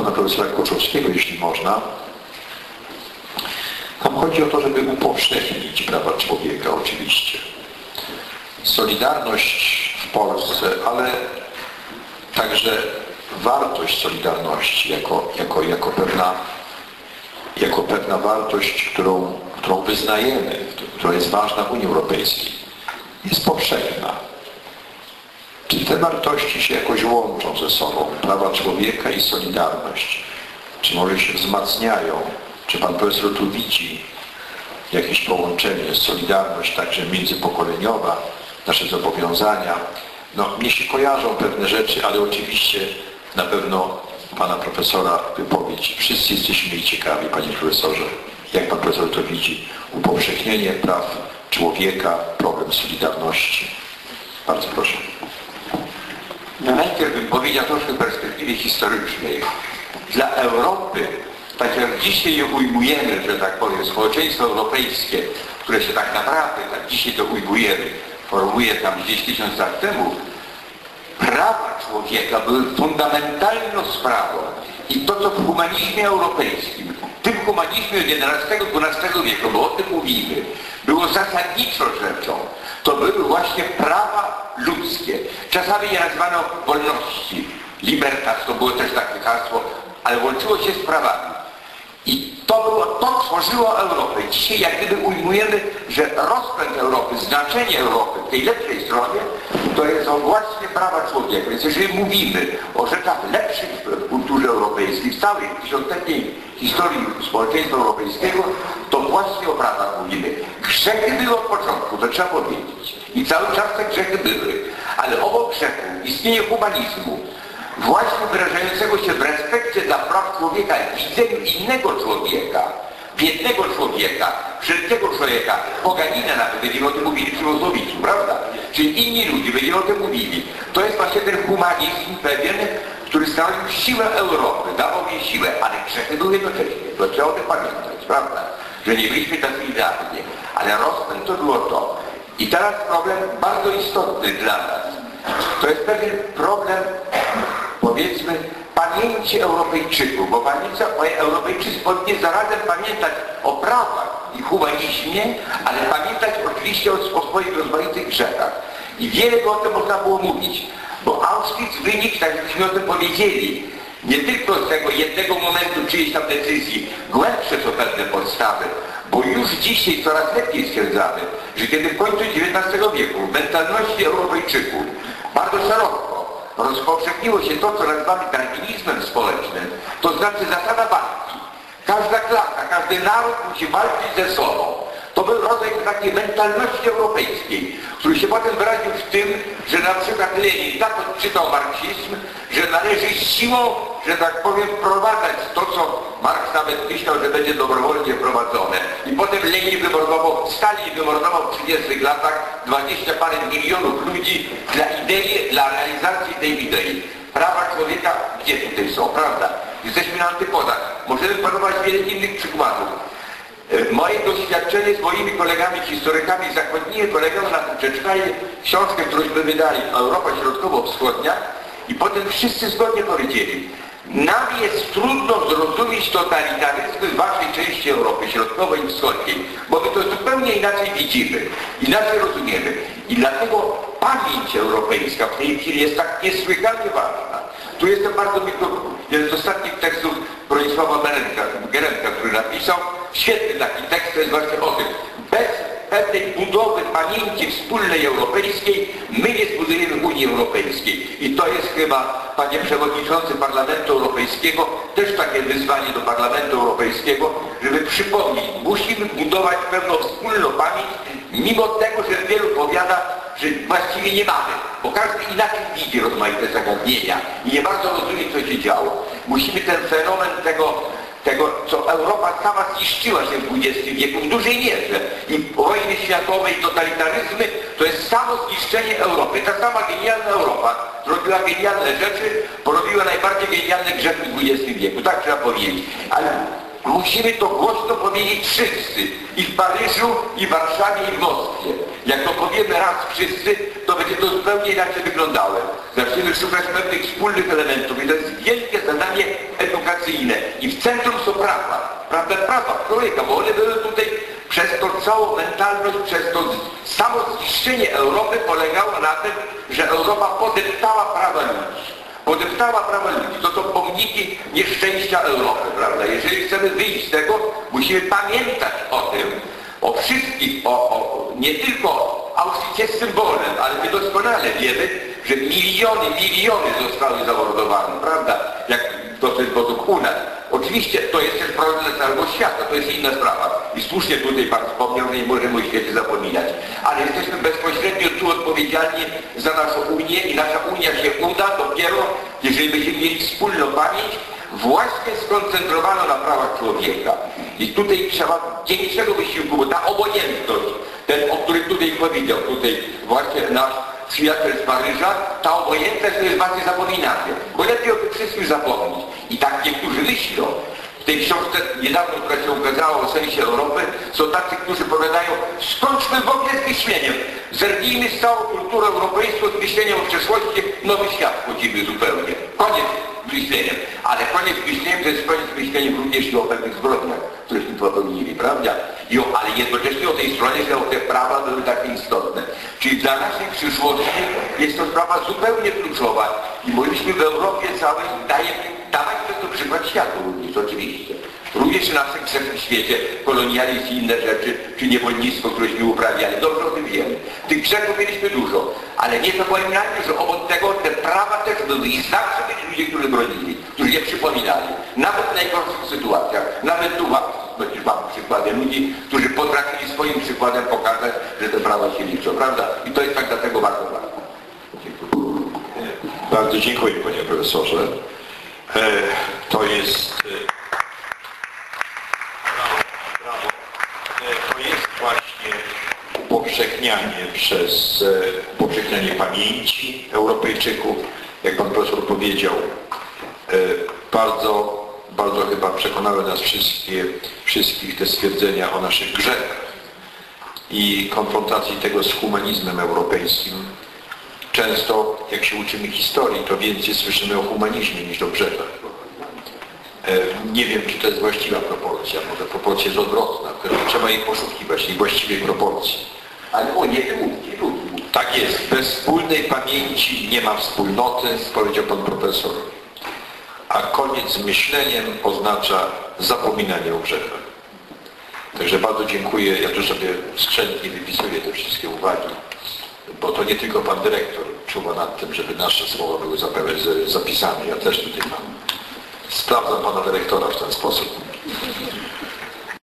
pana profesora Koczowskiego, jeśli można. Tam chodzi o to, żeby upowszechnić prawa człowieka oczywiście. Solidarność w Polsce, ale także wartość Solidarności jako, jako, jako, pewna, jako pewna wartość, którą, którą wyznajemy, która jest ważna w Unii Europejskiej, jest powszechna. Czy te wartości się jakoś łączą ze sobą? Prawa człowieka i Solidarność. Czy może się wzmacniają? Czy pan profesor tu widzi jakieś połączenie, Solidarność także międzypokoleniowa, nasze zobowiązania? No, mnie się kojarzą pewne rzeczy, ale oczywiście na pewno pana profesora wypowiedź. Wszyscy jesteśmy jej ciekawi, panie profesorze. Jak pan profesor to widzi? Upowszechnienie praw człowieka, problem Solidarności. Bardzo proszę. Najpierw powiedział troszkę w perspektywie historycznej. Dla Europy, tak jak dzisiaj je ujmujemy, że tak powiem, społeczeństwo europejskie, które się tak naprawdę, tak dzisiaj to ujmujemy, formuje tam gdzieś tysiąc lat temu, prawa człowieka były fundamentalną sprawą. I to, co w humanizmie europejskim, w tym humanizmie XI-XII wieku, bo o tym mówimy, było zasadniczą rzeczą, to były właśnie prawa ludzkie. Czasami je nazywano wolności. Libertas to było też takie hasło, ale łączyło się z prawami. I to było, to tworzyło Europę. Dzisiaj jak gdyby ujmujemy, że rozpęd Europy, znaczenie Europy w tej lepszej stronie, to są właśnie prawa człowieka. Więc jeżeli mówimy o rzeczach lepszych w kulturze europejskiej, w całej tysiącletniej historii społeczeństwa europejskiego, to właśnie o prawach mówimy. Grzechy były od początku, to trzeba powiedzieć. I cały czas te grzechy były. Ale obok grzechu istnieje humanizmu, właśnie wyrażającego się w respekcie dla praw człowieka, widzeniu innego człowieka, biednego człowieka, wszelkiego człowieka, poganina nawet, będziemy o tym mówili przy prawda? Czyli inni ludzie, będziemy o tym mówili. To jest właśnie ten humanizm pewien, który stanowił siłę Europy, dawał jej siłę, ale grzechy były jednocześnie. To trzeba o tym pamiętać, prawda? Że nie byliśmy tacy idealni. Ale rozpęd to było to. I teraz problem bardzo istotny dla nas. To jest pewien problem powiedzmy, pamięci Europejczyków, bo pamięć Europejczycy powinni zarazem pamiętać o prawach i humanizmie, ale pamiętać oczywiście o, o swoich rozmaitych grzechach. I wiele o tym można było mówić, bo Auschwitz wynik, tak jakśmy o tym powiedzieli, nie tylko z tego jednego momentu czyjejś tam decyzji, głębsze są pewne podstawy, bo już dzisiaj coraz lepiej stwierdzamy, że kiedy w końcu XIX wieku w mentalności Europejczyków bardzo szeroko rozpowszechniło się to, co nazywamy darwinizmem społecznym, to znaczy zasada walki. Każda klasa, każdy naród musi walczyć ze sobą. To był rodzaj takiej mentalności europejskiej, który się potem wyraził w tym, że na przykład Lenin tak odczytał marksizm, że należy siłą, że tak powiem, wprowadzać to, co Nawet myślał, że będzie dobrowolnie wprowadzone. I potem Lenin wymordował, Stalin wymordował w 30 latach 20 parę milionów ludzi dla idei, dla realizacji tej idei. Prawa człowieka gdzie tutaj są, prawda? Jesteśmy na antypodach. Możemy podawać wiele innych przykładów. Moje doświadczenie z moimi kolegami historykami zachodnimi polegało na tym, że książkę, którąśmy wydali Europa Środkowo-Wschodnia i potem wszyscy zgodnie powiedzieli nam jest trudno zrozumieć totalitaryzmy w waszej części Europy Środkowej i Wschodniej, bo my to zupełnie inaczej widzimy, inaczej rozumiemy. I dlatego pamięć europejska w tej chwili jest tak niesłychanie ważna. Tu jestem bardzo mikro, jeden z ostatnich tekstów Bronisława Gerenka, który napisał, świetny taki tekst, to jest właśnie o tym. Bez pewnej budowy pamięci wspólnej europejskiej my nie zbudujemy Unii Europejskiej. I to jest chyba, panie przewodniczący Parlamentu Europejskiego, też takie wyzwanie do Parlamentu Europejskiego, żeby przypomnieć, musimy budować pewną wspólną pamięć, mimo tego, że wielu powiada, że właściwie nie mamy, bo każdy inaczej widzi rozmaite zagadnienia i nie bardzo rozumie, co się działo. Musimy ten fenomen tego tego, co Europa sama zniszczyła się w XX wieku w dużej mierze. I wojny światowe i totalitaryzmy to jest samo zniszczenie Europy. Ta sama genialna Europa zrobiła genialne rzeczy, porobiła najbardziej genialne grzechy w XX wieku. Tak trzeba powiedzieć. Ale musimy to głośno powiedzieć wszyscy. I w Paryżu, i w Warszawie, i w Moskwie. Jak to powiemy raz wszyscy, to będzie to zupełnie inaczej wyglądało. Zaczniemy szukać pewnych wspólnych elementów. I to jest wielkie zadanie edukacji w centrum są prawa, prawa człowieka, bo one były tutaj przez to całą mentalność, przez to samo zniszczenie Europy polegało na tym, że Europa podeptała prawa ludzi. Podeptała prawa ludzi. To są pomniki nieszczęścia Europy, prawda? Jeżeli chcemy wyjść z tego, musimy pamiętać o tym, o wszystkich, o, o, nie tylko Auschwitz jest symbolem, ale my doskonale wiemy, że miliony, miliony zostały zamordowane, prawda? Jak do ten sposób u nas. Oczywiście to jest też problem całego świata, to jest inna sprawa. I słusznie tutaj Pan wspomniał, że nie możemy o świecie zapominać. Ale jesteśmy bezpośrednio tu odpowiedzialni za naszą Unię i nasza Unia się uda dopiero, jeżeli będziemy mieli wspólną pamięć, właśnie skoncentrowaną na prawach człowieka. I tutaj trzeba większego wysiłku, bo ta obojętność, ten, o którym tutaj powiedział, tutaj właśnie nasz przyjaciel z Paryża, ta obojętność to jest właśnie zapominanie. Bo lepiej o tym wszystkim zapomnieć. I tak niektórzy myślą. W tej książce niedawno, która się ukazała o sensie Europy, są tacy, którzy powiadają, skończmy w ogóle z myśleniem. Zerwijmy z całą kulturą europejską, z myśleniem o przeszłości, nowy świat wchodzimy zupełnie. Koniec myśleniem. Ale koniec myśleniem to jest koniec myśleniem również i o pewnych zbrodniach, któreśmy popełnili, prawda? I o, ale jednocześnie o tej stronie, że te prawa były takie istotne. Czyli dla naszej przyszłości jest to sprawa zupełnie kluczowa i mogliśmy w Europie całej dawać przez to przykład światu również, oczywiście. Również w naszym świecie, kolonializm i inne rzeczy, czy niewolnictwo, któreśmy uprawiali. Dobrze o tym wiemy. Tych grzechów mieliśmy dużo, ale nie zapominajmy, że obok tego te prawa też były i zawsze byli ludzie, którzy bronili, którzy je przypominali. Nawet w najgorszych sytuacjach, nawet tu przecież mam przykłady ludzi, którzy potrafili swoim przykładem pokazać, że te prawa się liczą, prawda? I to jest tak dlatego bardzo ważne. Dziękuję. Bardzo dziękuję panie profesorze. E, To jest e, brawo, brawo. E, To jest właśnie upowszechnianie przez e, upowszechnianie pamięci Europejczyków, jak pan profesor powiedział, e, bardzo, bardzo chyba przekonały nas wszystkie, wszystkich te stwierdzenia o naszych grzechach i konfrontacji tego z humanizmem europejskim. Często, jak się uczymy historii, to więcej słyszymy o humanizmie niż o grzechach. E, Nie wiem, czy to jest właściwa proporcja, może proporcja jest odwrotna, tylko trzeba jej poszukiwać, tej właściwej proporcji. Ale o, nie. Tak jest, bez wspólnej pamięci nie ma wspólnoty, powiedział pan profesor. A koniec myśleniem oznacza zapominanie o grzechach. Także bardzo dziękuję. Ja tu sobie skrzętnie wypisuję te wszystkie uwagi, bo to nie tylko pan dyrektor czuwa nad tym, żeby nasze słowa były zapisane. Ja też tutaj mam. Sprawdzam pana dyrektora w ten sposób.